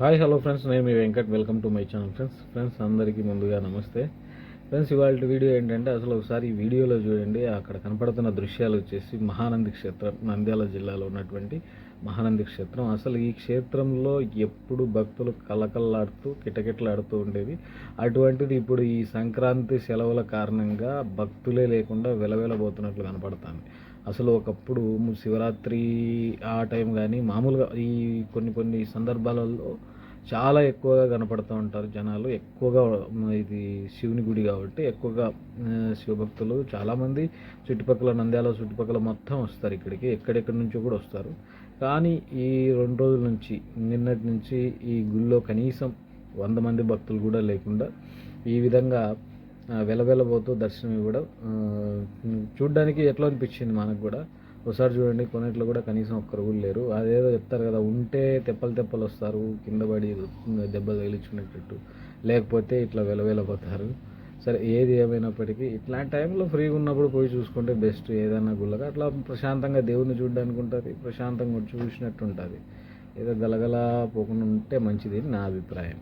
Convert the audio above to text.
Hi hello friends నేను మీ Venkat welcome to my channel friends friends అందరికీ ముందుగా నమస్తే. ఫ్రెండ్స్ ఇవాళ వీడియో ఏంటంటే అసలు ఒకసారి ఈ వీడియోలో చూడండి అక్కడ కనపడుతున్న దృశ్యాలు వచ్చేసి మహానంది క్షేత్రం నంద్యాల జిల్లాలో ఉన్నటువంటి మహానంది క్షేత్రం. అసలు ఈ క్షేత్రంలో ఎప్పుడు భక్తులు కలకల్లాడుతూ కిటకిటలాడుతూ ఉండేది అటువంటిది ఇప్పుడు ఈ సంక్రాంతి సెలవుల కారణంగా భక్తులే లేకుండా వెలవెలబోతున్నట్లు కనపడుతుంది. అసలు ఒకప్పుడు శివరాత్రి ఆ టైం కానీ మామూలుగా ఈ కొన్ని కొన్ని సందర్భాలలో చాలా ఎక్కువగా కనపడుతూ ఉంటారు జనాలు. ఎక్కువగా ఇది శివుని గుడి కాబట్టి ఎక్కువగా శివభక్తులు చాలామంది చుట్టుపక్కల నంద్యాల చుట్టుపక్కల మొత్తం వస్తారు ఇక్కడికి. ఎక్కడెక్కడి నుంచో కూడా వస్తారు. కానీ ఈ రెండు రోజుల నుంచి నిన్నటి నుంచి ఈ గుళ్ళో కనీసం వంద మంది భక్తులు కూడా లేకుండా ఈ విధంగా వెలవెలబోతూ దర్శనం ఇవ్వడం చూడ్డానికి ఎట్లా అనిపించింది మనకు కూడా? ఒకసారి చూడండి కొన్నిట్లో కూడా కనీసం ఒక్కరు కూడా లేరు. అదేదో చెప్తారు కదా ఉంటే తెప్పలు తెప్పలు వస్తారు కింద పడి దెబ్బలు తగిలించుకునేటట్టు. లేకపోతే ఇట్లా వెలవెలబోతారు సరే ఏది ఏమైనప్పటికీ ఇట్లాంటి టైంలో ఫ్రీగా ఉన్నప్పుడు పోయి చూసుకుంటే బెస్ట్. ఏదైనా గుళ్ళగా అట్లా ప్రశాంతంగా దేవుణ్ణి చూడడానికి ఉంటుంది ప్రశాంతంగా చూసినట్టు ఉంటుంది. ఏదో గలగలా పోకుండా ఉంటే మంచిది అని నా అభిప్రాయం.